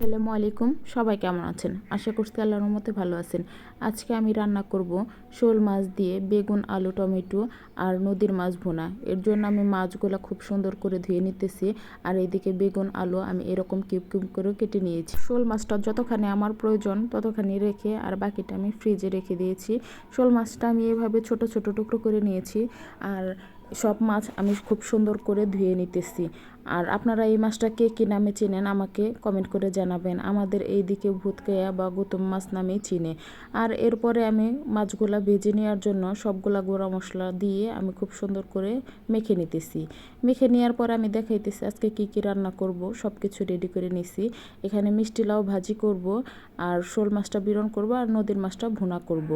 আসসালামু আলাইকুম। সবাই কেমন আছেন? আশা করছি আল্লাহর মতে ভালো আছেন। আজকে আমি রান্না করব শোল মাছ দিয়ে বেগুন, আলু, টমেটো আর নদীর মাছ ভুনা। এর জন্য আমি মাছগুলো খুব সুন্দর করে ধুয়ে নিতেছি আর এদিকে বেগুন, আলু আমি এরকম কিউব কিউব করে কেটে নিয়েছি। শোল মাছটা যতখানি আমার প্রয়োজন ততখানি রেখে আর বাকিটা আমি ফ্রিজে রেখে দিয়েছি। শোল মাছটা আমি এভাবে ছোট ছোট টুকরো করে নিয়েছি আর সব মাছ আমি খুব সুন্দর করে ধুয়ে নিতেছি। আর আপনারা এই মাছটা কে কী নামে চেনেন আমাকে কমেন্ট করে জানাবেন। আমাদের এই দিকে ভূতকেয়া বা গৌতম মাছ নামেই চিনে। আর এরপরে আমি মাছগুলা ভেজে নেওয়ার জন্য সবগুলা গুঁড়া মশলা দিয়ে আমি খুব সুন্দর করে মেখে নিতেছি। মেখে নেওয়ার পর আমি দেখাইতেছি আজকে কি কি রান্না করব সব কিছু রেডি করে নিছি। এখানে মিষ্টি লাউ ভাজি করব, আর শোল মাছটা বিরন করব, আর নদীর মাছটা ভুনা করব।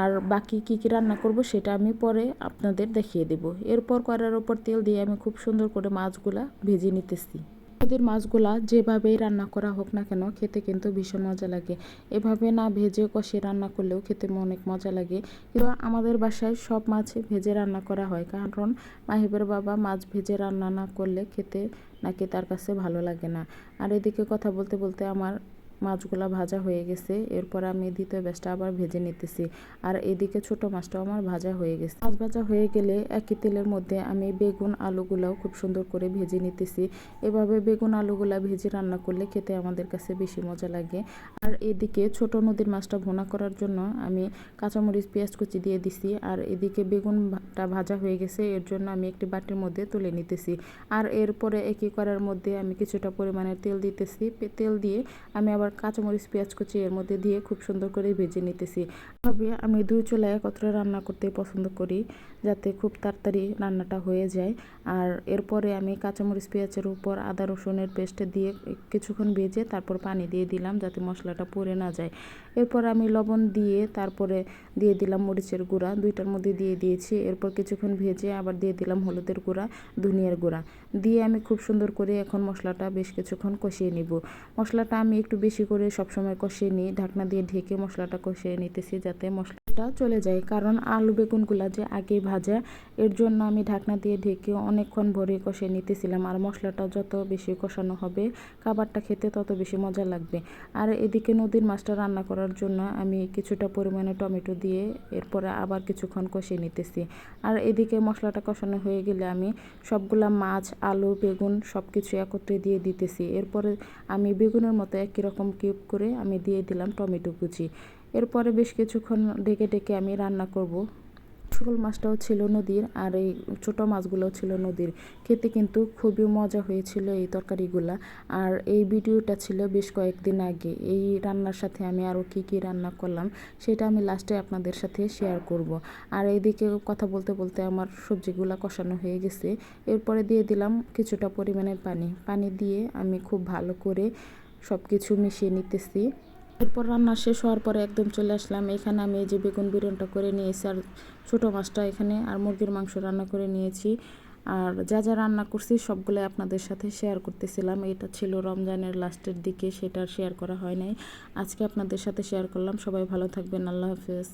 আর বাকি কি কি রান্না করব সেটা আমি পরে আপনাদের দেখিয়ে দেব। এরপর কড়ার ওপর তেল দিয়ে আমি খুব সুন্দর করে মাছগুলা ভেজে নিতেছি। নদীর মাছগুলা যেভাবেই রান্না করা হোক না কেন খেতে কিন্তু ভীষণ মজা লাগে। এভাবে না ভেজে কষে রান্না করলেও খেতে অনেক মজা লাগে। কিন্তু আমাদের বাসায় সব মাছ ভেজে রান্না করা হয়। কারণ মাহিবের বাবা মাছ ভেজে রান্না না করলে খেতে নাকি তার কাছে ভালো লাগে না। আর এদিকে কথা বলতে বলতে আমার মাছগুলা ভাজা হয়ে গেছে। এরপর আমি দ্বিতীয় ব্যাসটা আবার ভেজে নিতেছি। আর এদিকে ছোট মাছটাও আমার ভাজা হয়ে গেছে। মাছ ভাজা হয়ে গেলে একই তেলের মধ্যে আমি বেগুন আলুগুলাও খুব সুন্দর করে ভেজে নিতেছি। এভাবে বেগুন আলুগুলা ভেজে রান্না করলে খেতে আমাদের কাছে বেশি মজা লাগে। আর এদিকে ছোট নদীর মাছটা ভোনা করার জন্য আমি কাঁচামরিচ, পেঁয়াজ কুচি দিয়ে দিছি। আর এদিকে বেগুনটা ভাজা হয়ে গেছে, এর জন্য আমি একটি বাটির মধ্যে তুলে নিতেছি। আর এরপরে একই করার মধ্যে আমি কিছুটা পরিমাণের তেল দিতেছি। তেল দিয়ে আমি আবার কাঁচামরিচ, পেঁয়াজ কুচি এর মধ্যে দিয়ে খুব সুন্দর করে ভেজে নিতেছি। তবে আমি দুই চুলায় একত্রে রান্না করতে পছন্দ করি যাতে খুব তাড়াতাড়ি রান্নাটা হয়ে যায়। আর এরপরে আমি কাঁচামরিচ, পেঁয়াজের উপর আদা, রসুনের পেস্ট দিয়ে কিছুক্ষণ ভেজে তারপর পানি দিয়ে দিলাম যাতে মশলাটা পুড়ে না যায়। এরপর আমি লবণ দিয়ে তারপরে দিয়ে দিলাম মরিচের গুঁড়া, দুইটার মধ্যে দিয়ে দিয়েছি। এরপর কিছুক্ষণ ভেজে আবার দিয়ে দিলাম হলুদের গুঁড়া, ধনিয়ার গুঁড়া। দিয়ে আমি খুব সুন্দর করে এখন মশলাটা বেশ কিছুক্ষণ কষিয়ে নিব। মশলাটা আমি একটু বেশি করে সবসময় কষিয়ে নিই। ঢাকনা দিয়ে ঢেকে মশলাটা কষিয়ে নিতেছি যাতে মশলাটা চলে যায়। কারণ আলু বেগুনগুলা যে আগে ভাজা, এর জন্য আমি ঢাকনা দিয়ে ঢেকে অনেকক্ষণ ভরে কষিয়ে নিতেছিলাম। আর মশলাটা যত বেশি কষানো হবে, খাবারটা খেতে তত বেশি মজা লাগবে। আর এদিকে নদীর মাছটা রান্না করার জন্য আমি কিছুটা পরিমাণে টমেটো দিয়ে এরপরে আবার কিছুক্ষণ কষিয়ে নিতেছি। আর এদিকে মশলাটা কষানো হয়ে গেলে আমি সবগুলা মাছ, আলু, বেগুন সব কিছু একত্রে দিয়ে দিতেছি। এরপরে আমি বেগুনের মতো একই রকম কিউব করে আমি দিয়ে দিলাম টমেটো কুচি। এরপরে বেশ কিছুক্ষণ ডেকে ডেকে আমি রান্না করব। শোল মাছটাও ছিল নদীর আর এই ছোটো মাছগুলোও ছিল নদীর। খেতে কিন্তু খুবই মজা হয়েছিল এই তরকারিগুলা। আর এই ভিডিওটা ছিল বেশ কয়েকদিন আগে। এই রান্নার সাথে আমি আরও কি কি রান্না করলাম সেটা আমি লাস্টে আপনাদের সাথে শেয়ার করব। আর এইদিকে কথা বলতে বলতে আমার সবজিগুলো কষানো হয়ে গেছে। এরপরে দিয়ে দিলাম কিছুটা পরিমাণের পানি। পানি দিয়ে আমি খুব ভালো করে সব কিছু মিশিয়ে নিতেছি। এরপর রান্না শেষ হওয়ার পরে একদম চলে আসলাম। এখানে আমি এই যে বেগুন বিরনটা করে নিয়েছি আর ছোটো মাছটা এখানে আর মুরগির মাংস রান্না করে নিয়েছি। আর যা যা রান্না করছি সবগুলো আপনাদের সাথে শেয়ার করতেছিলাম। এটা ছিল রমজানের লাস্টের দিকে, সেটা শেয়ার করা হয় নাই। আজকে আপনাদের সাথে শেয়ার করলাম। সবাই ভালো থাকবেন। আল্লাহ হাফেজ।